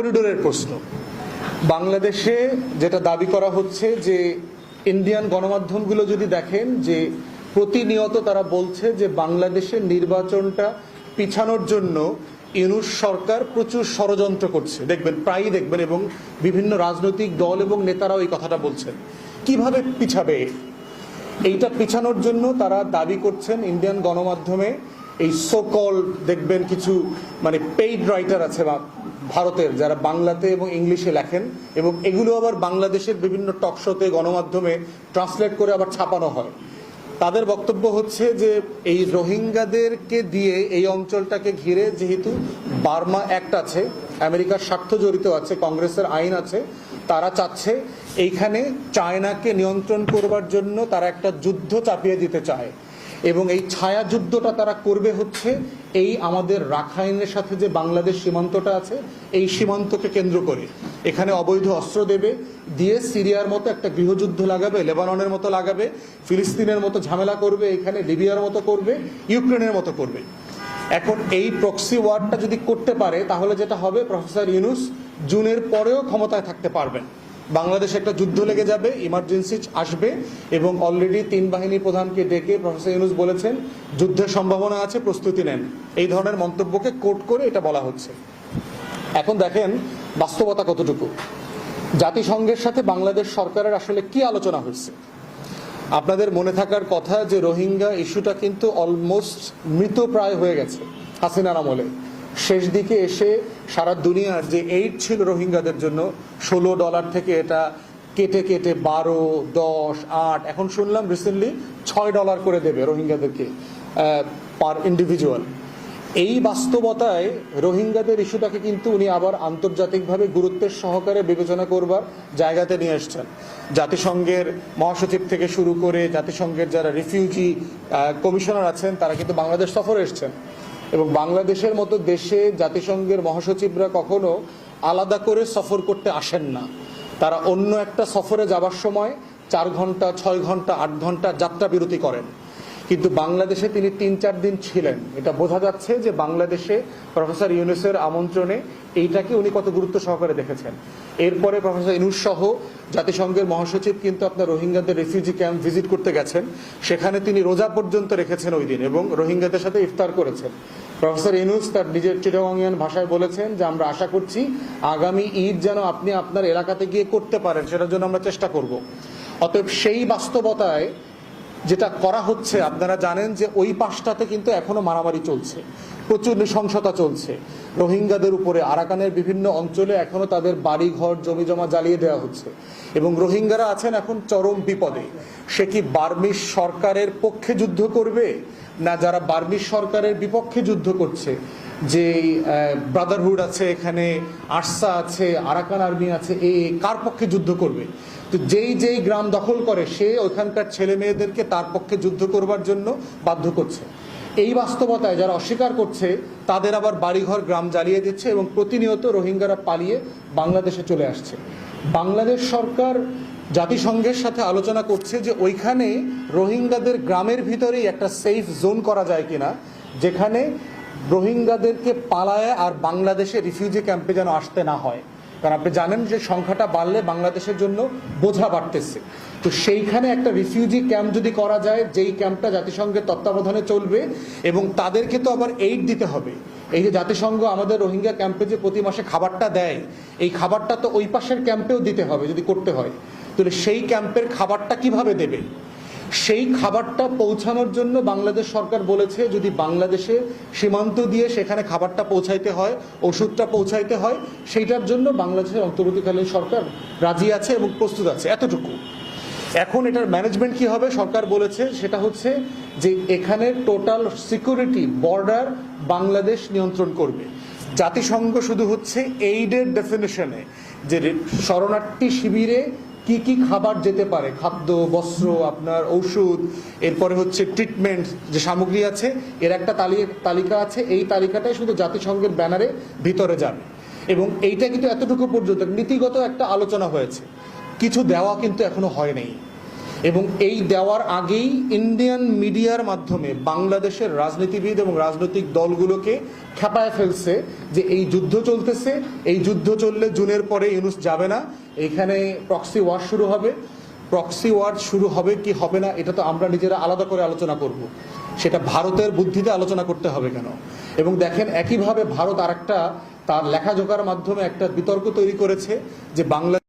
করিডোরের প্রশ্ন। বাংলাদেশে যেটা দাবি করা হচ্ছে যে ইন্ডিয়ান গণমাধ্যমগুলো যদি দেখেন যে প্রতিনিয়ত তারা বলছে যে বাংলাদেশের নির্বাচনটা পিছানোর জন্য ইউনুস সরকার প্রচুর ষড়যন্ত্র করছে। দেখবেন, প্রায়ই দেখবেন এবং বিভিন্ন রাজনৈতিক দল এবং নেতারাও এই কথাটা বলছেন। কীভাবে পিছাবে? এইটা পিছানোর জন্য তারা দাবি করছেন ইন্ডিয়ান গণমাধ্যমে এই সোকল দেখবেন কিছু মানে পেইড রাইটার আছে বা ভারতের, যারা বাংলাতে এবং ইংলিশে লেখেন এবং এগুলো আবার বাংলাদেশের বিভিন্ন টকশোতে গণমাধ্যমে ট্রান্সলেট করে আবার ছাপানো হয়। তাদের বক্তব্য হচ্ছে যে, এই রোহিঙ্গাদেরকে দিয়ে এই অঞ্চলটাকে ঘিরে যেহেতু বার্মা অ্যাক্ট আছে, আমেরিকার স্বার্থ জড়িত আছে, কংগ্রেসের আইন আছে, তারা চাচ্ছে এইখানে চায়নাকে নিয়ন্ত্রণ করবার জন্য তারা একটা যুদ্ধ চাপিয়ে দিতে চায়। এবং এই ছায়া যুদ্ধটা তারা করবে হচ্ছে এই আমাদের রাখাইনের সাথে যে বাংলাদেশ সীমান্তটা আছে, এই সীমান্তকে কেন্দ্র করে। এখানে অবৈধ অস্ত্র দেবে, দিয়ে সিরিয়ার মতো একটা গৃহযুদ্ধ লাগাবে, লেবাননের মতো লাগাবে, ফিলিস্তিনের মতো ঝামেলা করবে, এখানে লিবিয়ার মতো করবে, ইউক্রেনের মতো করবে। এখন এই প্রক্সি ওয়ারটা যদি করতে পারে, তাহলে যেটা হবে, প্রফেসর ইউনুস, জুনের পরেও ক্ষমতায় থাকতে পারবেন। বাংলাদেশে একটা যুদ্ধ লেগে যাবে ইমার্জেন্সি আসবে এবং অলরেডি তিন বাহিনী প্রধানকে ডেকে প্রফেসর ইউনুস বলেছেন, যুদ্ধের সম্ভাবনা আছে, প্রস্তুতি নেন। এই ধরনের মন্তব্যকে কোট করে এটা বলা হচ্ছে। এখন দেখেন বাস্তবতা কতটুকু। জাতিসংঘের সাথে বাংলাদেশ সরকারের আসলে কি আলোচনা হয়েছে? আপনাদের মনে থাকার কথা যে রোহিঙ্গা ইস্যুটা কিন্তু অলমোস্ট মৃতপ্রায় হয়ে গেছে হাসিনার আমলে। শেষ দিকে এসে সারা দুনিয়ার যে এইড ছিল রোহিঙ্গাদের জন্য, ষোলো ডলার থেকে এটা কেটে কেটে বারো, দশ, আট, এখন শুনলাম রিসেন্টলি ছয় ডলার করে দেবে রোহিঙ্গাদেরকে পার ইন্ডিভিজুয়াল এই বাস্তবতায় রোহিঙ্গাদের ইস্যুটাকে কিন্তু উনি আবার আন্তর্জাতিকভাবে গুরুত্বের সহকারে বিবেচনা করবার জায়গাতে নিয়ে এসছেন। জাতিসংঘের মহাসচিব থেকে শুরু করে জাতিসংঘের যারা রিফিউজি কমিশনার আছেন, তারা কিন্তু বাংলাদেশ সফরে এসছেন। এবং বাংলাদেশের মতো দেশে জাতিসংঘের মহাসচিবরা কখনো আলাদা করে সফর করতে আসেন না। তারা অন্য একটা সফরে যাবার সময় চার ঘণ্টা, ছয় ঘণ্টা, আট ঘণ্টা যাত্রা বিরতি করেন। কিন্তু বাংলাদেশে তিনি তিন, চার দিন ছিলেন। এটা বোঝা যাচ্ছে যে বাংলাদেশে প্রফেসর ইউনুসের আমন্ত্রণে এইটাকে উনি কত গুরুত্ব সহকারে দেখেছেন। এরপরে প্রফেসর ইউনুস সহ জাতিসংঘের মহাসচিব কিন্তু আপনার রোহিঙ্গাদের রেফিউজি ক্যাম্প ভিজিট করতে গেছেন। সেখানে তিনি রোজা পর্যন্ত রেখেছেন ওই দিন এবং রোহিঙ্গাদের সাথে ইফতার করেছেন। প্রফেসর ইউনুস তার নিজের চিটাগাঙ্গিয়ান ভাষায় বলেছেন যে, আমরা আশা করছি আগামী ঈদ যেন আপনি আপনার এলাকাতে গিয়ে করতে পারেন, সেটার জন্য আমরা চেষ্টা করব। অতএব সেই বাস্তবতায় যেটা করা হচ্ছে, আপনারা জানেন যে ওই পাশটাতে কিন্তু এখনও মারামারি চলছে। প্রচুর নৃশংসতা চলছে। রোহিঙ্গাদের উপরে, আরাকানের বিভিন্ন অঞ্চলে এখনও তাদের বাড়ি ঘর জমি জমা জ্বালিয়ে দেওয়া হচ্ছে। এবং রোহিঙ্গারা আছেন এখন চরম বিপদে। সে কি বার্মিস সরকারের পক্ষে যুদ্ধ করবে? না, যারা বার্মিস সরকারের বিপক্ষে যুদ্ধ করছে, যে ব্রাদারহুড আছে এখানে, আরসা আছে, আরাকান আর্মি আছে এ, কার পক্ষে যুদ্ধ করবে? তো যেই যেই গ্রাম দখল করে, সে ওইখানকার ছেলে মেয়েদেরকে তার পক্ষে যুদ্ধ করবার জন্য বাধ্য করছে। এই বাস্তবতায় যারা অস্বীকার করছে, তাদের আবার বাড়িঘর গ্রাম জ্বালিয়ে দিচ্ছে এবং প্রতিনিয়ত রোহিঙ্গারা পালিয়ে বাংলাদেশে চলে আসছে। বাংলাদেশ সরকার জাতিসংঘের সাথে আলোচনা করছে যে ওইখানে রোহিঙ্গাদের গ্রামের ভিতরেই একটা সেফ জোন করা যায় কিনা, যেখানে রোহিঙ্গাদেরকে পালায় আর বাংলাদেশে রিফিউজি ক্যাম্পে যেন আসতে না হয়। কারণ আপনি জানেন যে সংখ্যাটা বাড়লে বাংলাদেশের জন্য বোঝা বাড়তেছে। তো সেইখানে একটা রিফিউজি ক্যাম্প যদি করা যায়, যেই ক্যাম্পটা জাতিসংঘের তত্ত্বাবধানে চলবে এবং তাদেরকে তো আবার এইড দিতে হবে। এই যে জাতিসংঘ আমাদের রোহিঙ্গা ক্যাম্পে যে প্রতি মাসে খাবারটা দেয়, এই খাবারটা তো ওই পাশের ক্যাম্পেও দিতে হবে যদি করতে হয়। তাহলে সেই ক্যাম্পের খাবারটা কীভাবে দেবে? সেই খাবারটা পৌঁছানোর জন্য বাংলাদেশ সরকার বলেছে, যদি বাংলাদেশে সীমান্ত দিয়ে সেখানে খাবারটা পৌঁছাইতে হয়, ওষুধটা পৌঁছাইতে হয়, সেইটার জন্য বাংলাদেশের অন্তর্বর্তীকালীন সরকার রাজি আছে এবং প্রস্তুত আছে। এতটুকু। এখন এটার ম্যানেজমেন্ট কি হবে সরকার বলেছে, সেটা হচ্ছে যে এখানে টোটাল সিকিউরিটি বর্ডার বাংলাদেশ নিয়ন্ত্রণ করবে। জাতিসংঘ শুধু হচ্ছে এইডের ডেফিনেশনে যে শরণার্থী শিবিরে কি কি খাবার যেতে পারে? খাদ্য, বস্ত্র, আপনার ঔষধ, এরপরে হচ্ছে ট্রিটমেন্ট যে সামগ্রী আছে, এর একটা তালিকা আছে, এই তালিকাটাই শুধু জাতিসংঘের ব্যানারে ভিতরে যাবে। এবং এইটা কিন্তু এতটুকু পর্যন্ত নীতিগত একটা আলোচনা হয়েছে। কিছু দেওয়া কিন্তু এখনও হয় নাই। এবং এই দেওয়ার আগেই ইন্ডিয়ান মিডিয়ার মাধ্যমে বাংলাদেশের রাজনীতিবিদ এবং রাজনৈতিক দলগুলোকে খেপায় ফেলছে যে এই যুদ্ধ চলতেছে। এই যুদ্ধ চললে জুনের পরে ইউনুস যাবে না। এখানে প্রক্সি ওয়ার শুরু হবে। প্রক্সি ওয়ার শুরু হবে কি হবে না, এটা তো আমরা নিজেরা আলাদা করে আলোচনা করব। সেটা ভারতের বুদ্ধিতে আলোচনা করতে হবে কেন? এবং দেখেন একইভাবে ভারত আরেকটা তার লেখাজোকার মাধ্যমে একটা বিতর্ক তৈরি করেছে যে বাংলা